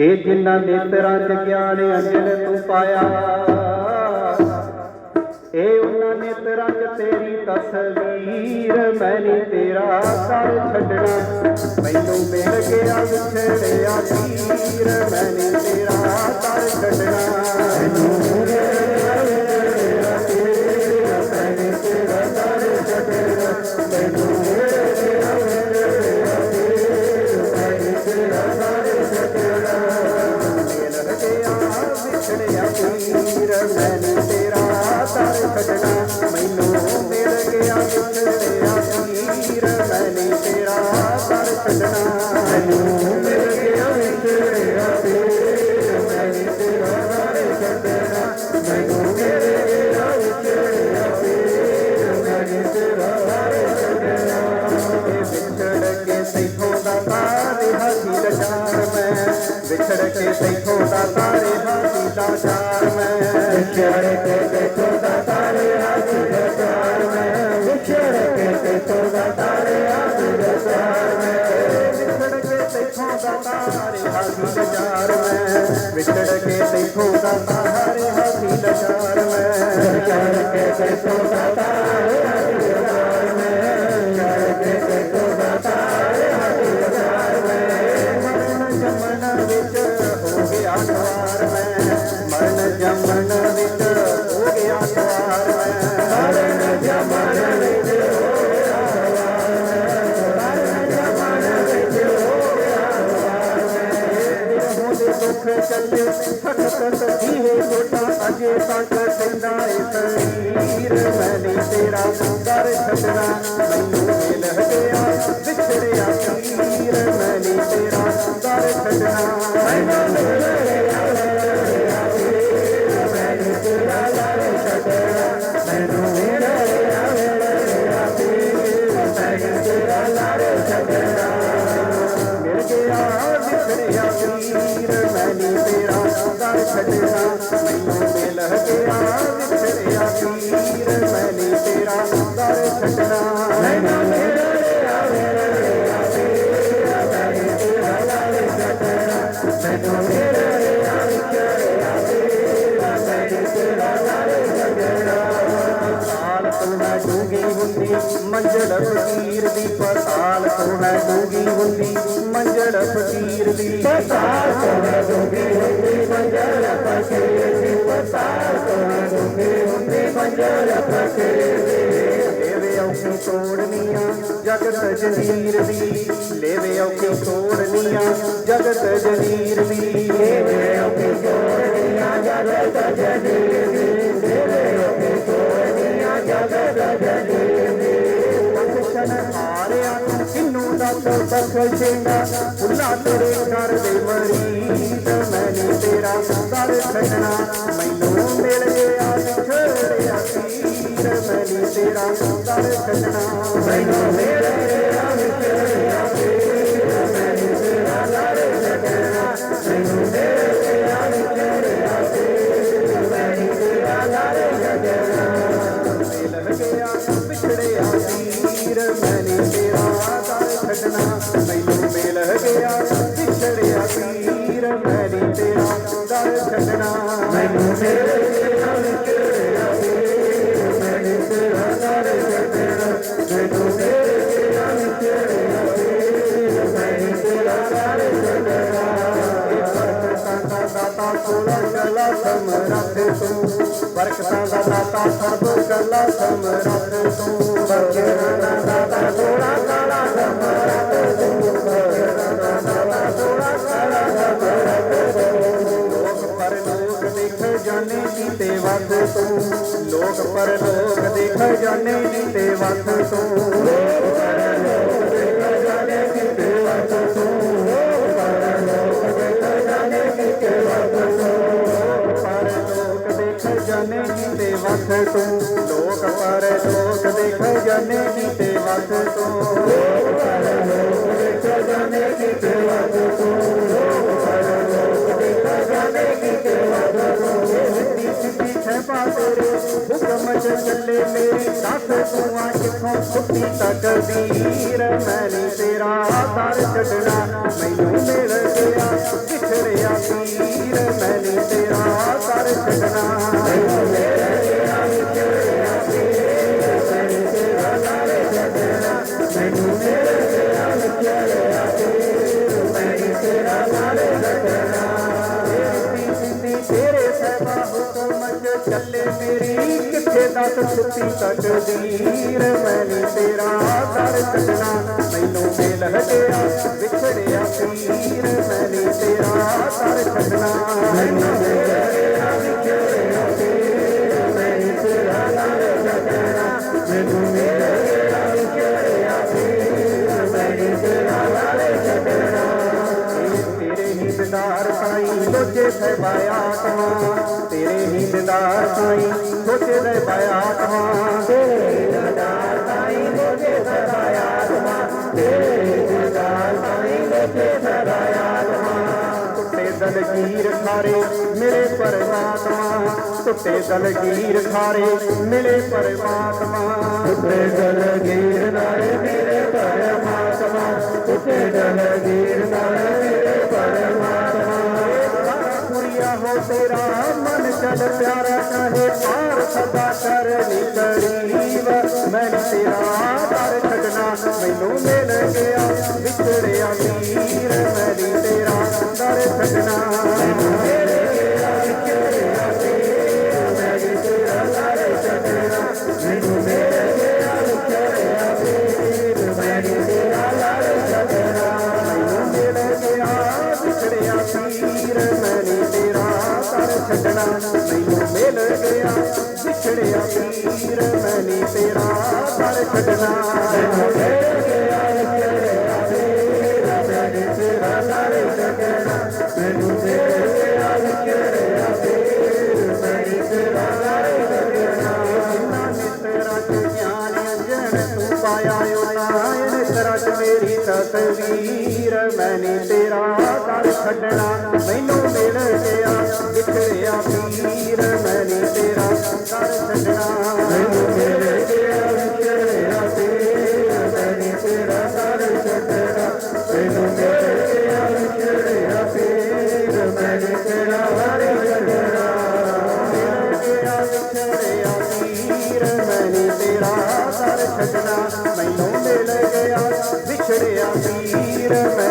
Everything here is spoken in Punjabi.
ਇਹ ਜਿਨ੍ਹਾਂ ਨੇਤਰਾਂ ਚ ਗਿਆਨ ਅੰਜਨ ਤੂੰ ਪਾਇਆ ਇਹ ਉਹਨਾਂ ਨੇਤਰਾਂ ਚ ਤੇਰੀ ਤਸਵੀਰ ਮੈਂ ਤੇਰਾ ਕਰ ਛੱਡਣਾ, ਮੈਨੂੰ ਮਿਲ ਗਿਆ ਵਿਛੜਿਆ ਵੀਰ ਵਿਛੜ ਕੇ ਸੈਥੋਂ ਦਾ ਤਾਰੇ ਹਾਥੀ ਦਾ ਚਾਰ ਮੈਂ। ਵਿਛੜ ਕੇ ਸੈਥੋਂ ਦਾ ਤਾਰੇ ਹਾਥੀ ਦਾ ਚਾਰ ਮੈਂ। ਵਿਛੜ ਕੇ ਸੈਥੋਂ ਦਾ ਤਾਰੇ ਹਾਥੀ ਦਾ ਚਾਰ ਮੈਂ। ਵਿਛੜ ਕੇ ਸੈਥੋਂ ਦਾ ਤਾਰੇ ਹਾਥੀ ਦਾ ਚਾਰ ਮੈਂ। ਵਿਛੜ ਕੇ ਸੈਥੋਂ ਦਾ ਤਾਰੇ ਹਾਥੀ ਦਾ ਚਾਰ ਮੈਂ। ਵਿਛੜ ਕੇ ਸੈਥੋਂ ਦਾ ਤਾਰੇ ਹਾਥੀ ਉਹਦੇ ਦੁੱਖ ਚੱਲੇ ਸਖਤ ਸਦੀਹੇ ਗੋਟਾ ਅਜੇ ਤੱਕ ਸੈਂਦਾ ਏ ਸਰੀਰ ਮੈਂ ਤੇਰਾ ਦਰ ਛੱਡਣਾ ਮੈਨੂੰ ਮਿਲ ਗਿਆ ਵਿਛੜਿਆ ਵੀਰ ਮੈਂ ਤੇਰਾ ਦਰ ਛੱਡਣਾ ਛੱਡਣਾ ਮੈਨੂੰ ਮਿਲ ਗਿਆ ਵਿਛੜਿਆ ਵੀਰ ਮੈਂ ਨੀ ਤੇਰਾ ਦਰ ਛੱਡਣਾ ਮੈਨੂੰ ਮਿਲ ਗਿਆ ਵਿਛੜਿਆ ਵੀਰ ਮੈਂ ਨੀ ਤੇਰਾ ਦਰ ਛੱਡਣਾ ਮੈਨੂੰ ਮਿਲ ਗਿਆ ਵਿਛੜਿਆ ਵੀਰ ਮੈਂ ਨੀ ਤੇਰਾ ਦਰ ਛੱਡਣਾ ਪਤਾਲ ਤੋਂ ਹੈ ਡੂੰਗੀ ਹੁੰਦੀ ਮੰਜੜ ਫਕੀਰ ਦੀ ਪਤਾਲ ਤੋਂ ਹੈ ਡੂੰਗੀ ਹੁੰਦੀ ਮੰਜੜ ਫਕੀਰ ਦੀ ਪਤਾਲ ਤੋਂ ਹੈ ਡੂੰਗੀ ਹੁੰਦੀ ਮੰਜੜ ਫਕੀਰ ਦੀ ਪਤਾਲ ਤੋਂ ਹੈ ਡੂੰਗੀ ਹੁੰਦੀ ਤੋੜਨੀਆਂ ਜਗਤ ਜਨੀਰ ਦੀ ਲੈਵੇ ਔਖੀ ਤੋੜਨੀਆਂ ਜਗਤ ਜਨੀਰ ਦੀ ਲੈਵੇ ਔਖੀ ਤੋੜਨੀਆਂ ਜਗਤ ਜਨੀਰ ਦੀ ਲੈਵੇ ਔਖੀ ਤੋੜਨੀਆਂ ਜਗਤ ਜਨੀਰ ਦੀ ਬਖਸ਼ਣ ਹਾਰਿਆ ਤੂੰ ਕਿੰਨੂੰ ਦੱਸ ਬਖਸ਼ੇਗਾ ਭੁੱਲਾ ਤੇਰੇ ਘਰ ਦੇ ਮਰੀਦ ਦਰ ਛੱਡਣਾ ਮੈਨੂੰ ਮਿਲ ਗਿਆ ਵਿਛੜਿਆ ਵੀਰ ਮੈਂ ਨੀ ਤੇਰਾ ਦਰ ਛੱਡਣਾ ਮੈਨੂੰ ਮਿਲ ਛੱਡਣਾ ਮੈਨੂੰ ਮਿਲ ਗਿਆ ਵਿਛੜਿਆ ਵੀਰ ਮੈਂ ਤੇਰਾ ਦਰ ਛੱਡਣਾ ਮੈਨੂੰ ਮਿਲ ਗਿਆ ਵਿਛੜਿਆ ਵੀਰ ਮੈਂ ਤੇਰਾ ਦਰ ਛੱਡਣਾ ਦਾਤਾ ਕੋਲਾ ਕਲਾ ਸਮਰੱਥ ਤੂੰ ਬਰਕਤਾਂ ਦਾ ਦਾਤਾ ਸਰਬ ਕਲਾ ਸਮਰੱਥ ਤੂੰ ਬਰਕਤਾਂ ਦਾ ਦਾਤਾ ਕੋਲਾ ਕਲਾ ਸਮਰੱਥ ਤੂੰ ਬਰਕਤਾਂ ਦਾ ਦਾਤਾ ਕੋਲਾ ਕਲਾ ਸਮਰੱਥ ਲੋਕ ਪਰ ਲੋਕ ਦੇਖ ਜਾਣੇ ਕੀਤੇ ਵਸ ਤੂੰ ਲੋਕ ਪਰ ਲੋਕ ਦੇਖ ਜਾਣੇ ਕੀਤੇ ਵਸ ਤੂੰ। ਲੋਕ ਪਰ ਲੋਕ ਦੇਖ ਜਾਣੇ ਕੀਤੇ ਵਸ ਤੂੰ ਪਰ ਲੋਕ ਦੇਖ ਜਾਣੇ ਕੀਤੇ ਵਸ ਤੂੰ ਲੋਕ ਪਰ ਲੋਕ ਦੇਖ ਜਾਣੇ ਕੀਤੇ ਵਸ ਤੂੰ ਲੋਕ ਪਰ ਲੋਕ ਦੇਖ ਜਾਣੇ ਕੀਤੇ ਵਸ ਤੂੰ। ਚੱਲੇ ਮੇਰੀ ਦੱਸ ਤੂੰ ਆ ਕਿੱਥੋਂ ਸੁੱਤੀ ਤਕਦੀਰ ਮੈਂ ਨੀ ਤੇਰਾ ਤੇਰਾ ਦਰ ਛੱਡਣਾ ਮੈਨੂੰ ਮਿਲ ਗਿਆ ਵਿਛੜਿਆ ਪੀਰ ਮੈਂ ਤੇਰਾ ਦਰ ਛੱਡਣਾ ਮੈਨੂੰ ਮਿਲ ਗਿਆ ਵਿਛੜਿਆ ਪੀਰ ਮੈਂ ਤੇਰਾ ਦਰ ਛੱਡਣਾ ਮੈਨੂੰ ਮਿਲ ਗਿਆ ਵਿਛੜਿਆ ਪੀਰ ਮੈਂ ਤੇਰਾ ਦਰ ਛੱਡਣਾ ਤੇਰੇ ਸਹਿਬਾ ਹੁਕਮ ਚੱਲੇ ਕਿੱਥੇ ਦੱਸ ਸੁੱਤੀ ਮੈਂ ਤੇਰਾ ਦਰ ਛੱਡਣਾ, ਮੈਨੂੰ ਮਿਲ ਗਿਆ, ਵਿਛੜਿਆ ਪੀਰ ਮੈਂ ਤੇਰਾ ਦਰ ਛੱਡਣਾ। ਸਾਈ ਲੋਚੇ ਸੇ ਪਾਇਆ ਤੇਰੇ ਹੀ ਦਿਦਾਰ ਸਾਈ ਲੋਚੇ ਦੇ ਪਾਇਆ ਤਮਾ ਤੇਰੇ ਦਿਦਾਰ ਸਾਈ ਲੋਚੇ ਸੇ ਪਾਇਆ ਤਮਾ ਤੇਰੇ ਦਿਦਾਰ ਸਾਈ ਲੋਚੇ ਸੇ ਪਾਇਆ ਤਮਾ ਟੁੱਟੇ ਦਲਗੀਰ ਖਾਰੇ ਮੇਰੇ ਪਰਮਾਤਮਾ। ਟੁੱਟੇ ਦਲਗੀਰ ਖਾਰੇ, ਮਿਲੇ ਪਰਮਾਤਮਾ। ਟੁੱਟੇ ਦਲਗੀਰ ਨਾਲੇ ਮੇਰੇ ਪਰਮਾਤਮਾ। ਟੁੱਟੇ ਦਲਗੀਰ ਹੋ ਤੇਰਾ ਮਨ ਚਲ ਪਿਆਰਾ ਕਹੇ ਪਾਰ ਸਦਾ ਕਰਨੀ ਕਰੀਬ ਮੈਂ ਤੇਰਾ ਦਰ ਛੱਡਣਾ, ਮੈਨੂੰ ਮਿਲ ਗਿਆ, ਵਿਛੜਿਆ ਵੀਰ, ਮੈਂ ਤੇਰਾ ਦਰ ਛੱਡਣਾ। ਦਰ ਮੈਨੂੰ ਮਿਲ ਗਿਆ ਵਿਛੜਿਆ ਵੀਰ ਮੈਂ ਨੀ ਤੇਰਾ ਦਰ ਛੱਡਣਾ ਮੈਨੂੰ ਮਿਲ ਗਿਆ ਵਿਛੜਿਆ ਵੀਰ ਮੈਂ ਨੀ ਤੇਰਾ ਦਰ ਛੱਡਣਾ ਮੈਨੂੰ ਮਿਲ ਗਿਆ ਵਿਛੜਿਆ ਵੀਰ ਮੈਂ ਨੀ ਤੇਰਾ ਦਰ ਛੱਡਣਾ ਜਿਨ੍ਹਾਂ ਗਿਆਨ ਅੰਜਨ ਤੂੰ ਪਾਇਆ ਉਹਨਾਂ ਮਿੱਤਰਾਂ ਮੇਰੀ ਤਸਵੀਰ ਮੈਂ ਨੀ ਤੇਰਾ ਦਰ ਛੱਡਣਾ, ਮੈਨੂੰ ਮਿਲ ਗਿਆ। ਵਿਛੜਿਆ ਵੀਰ ਮੈਨੂੰ ਤੇਰਾ ਕਰ ਛੱਡਣਾ ਮੈਨੂੰ ਤੇਰੇ ਤੇਰਾ ਵਿਛੜਿਆ ਵੀਰ ਮੈਨੂੰ ਤੇਰਾ ਕਰ ਛੱਡਣਾ ਮੈਨੂੰ ਤੇਰੇ ਤੇਰਾ ਵਿਛੜਿਆ ਵੀਰ ਮੈਨੂੰ ਤੇਰਾ ਕਰ ਛੱਡਣਾ ਮੈਨੂੰ ਤੇਰਾ ਵਿਛੜਿਆ ਵੀਰ ਮੈਨੂੰ ਤੇਰਾ ਕਰ ਛੱਡਣਾ ਮੈਨੂੰ ਮਿਲ ਗਿਆ ਵਿਛੜਿਆ ਵੀਰ ਮੈਂ